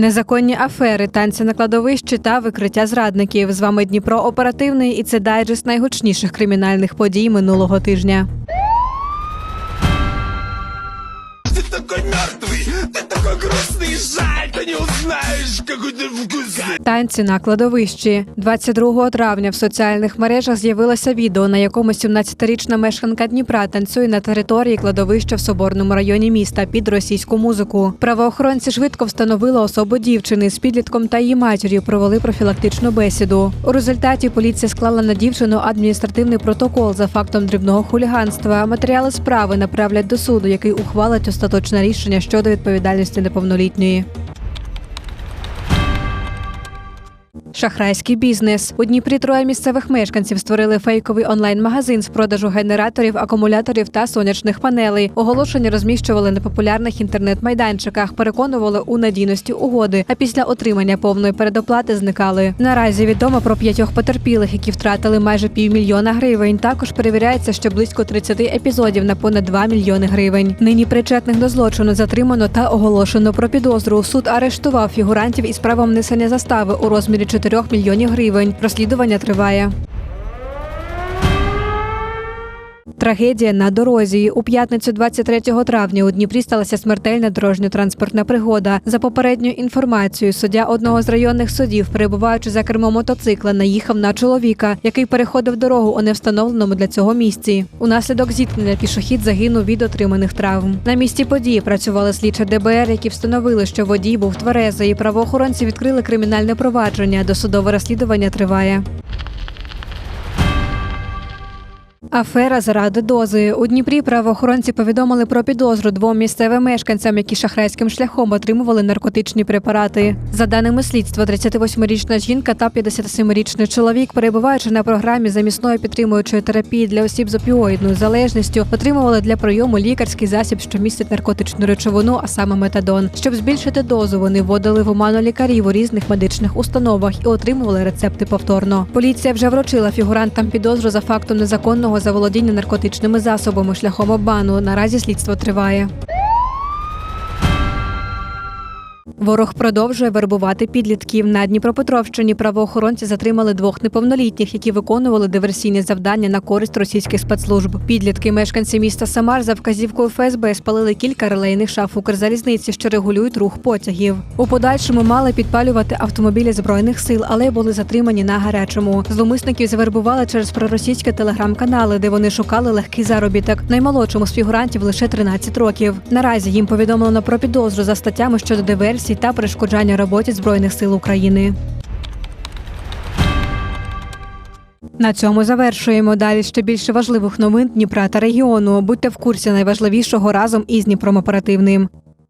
Незаконні афери, танці на кладовищі та викриття зрадників. З вами Дніпро Оперативний і це дайджест найгучніших кримінальних подій минулого тижня. Ты такой мертвый, ты такой грустный, жаль, ты не узнаешь, какой ты вкусный. Танці на кладовищі 22 травня в соціальних мережах з'явилося відео, на якому 17-річна мешканка Дніпра танцює на території кладовища в соборному районі міста під російську музику. Правоохоронці швидко встановили особу дівчини з підлітком та її матір'ю. Провели профілактичну бесіду. У результаті поліція склала на дівчину адміністративний протокол за фактом дрібного хуліганства. Матеріали справи направлять до суду, який ухвалить остаточне рішення щодо відповідальності неповнолітньої. Шахрайський бізнес у Дніпрі троє місцевих мешканців створили фейковий онлайн-магазин з продажу генераторів, акумуляторів та сонячних панелей. Оголошення розміщували на популярних інтернет-майданчиках, переконували у надійності угоди. А після отримання повної передоплати зникали. Наразі відомо про п'ятьох потерпілих, які втратили майже півмільйона гривень. Також перевіряється, що близько 30 епізодів на понад 2 мільйони гривень. Нині причетних до злочину затримано та оголошено про підозру. Суд арештував фігурантів із правом внесення застави у розмірі 4 мільйонів гривень. Розслідування триває. Трагедія на дорозі у п'ятницю 23 травня у Дніпрі сталася смертельна дорожньо-транспортна пригода. За попередньою інформацією, суддя одного з районних судів, перебуваючи за кермом мотоцикла, наїхав на чоловіка, який переходив дорогу у невстановленому для цього місці. Унаслідок зіткнення пішохід загинув від отриманих травм. На місці події працювали слідчі ДБР, які встановили, що водій був тверезий. Правоохоронці відкрили кримінальне провадження. Досудове розслідування триває. Афера заради дози у Дніпрі правоохоронці повідомили про підозру двом місцевим мешканцям, які шахрайським шляхом отримували наркотичні препарати. За даними слідства, 38-річна жінка та 57-річний чоловік, перебуваючи на програмі замісної підтримуючої терапії для осіб з опіоїдною залежністю, отримували для прийому лікарський засіб, що містить наркотичну речовину, а саме метадон. Щоб збільшити дозу, вони вводили в оману лікарів у різних медичних установах і отримували рецепти повторно. Поліція вже вручила фігурантам підозру за фактом незаконного заволодіння наркотичними засобами шляхом обману. Наразі слідство триває. Ворог продовжує вербувати підлітків. На Дніпропетровщині правоохоронці затримали двох неповнолітніх, які виконували диверсійні завдання на користь російських спецслужб. Підлітки, мешканці міста Самар, за вказівкою ФСБ спалили кілька релейних шаф Укрзалізниці, що регулюють рух потягів. У подальшому мали підпалювати автомобілі збройних сил, але були затримані на гарячому. Зловмисників завербували через проросійські телеграм-канали, де вони шукали легкий заробіток. Наймолодшому з фігурантів лише 13 років. Наразі їм повідомлено про підозру за статтями щодо диверсій та перешкоджання роботі збройних сил України. На цьому завершуємо. Далі ще більше важливих новин Дніпра та регіону. Будьте в курсі найважливішого разом із Дніпром оперативним.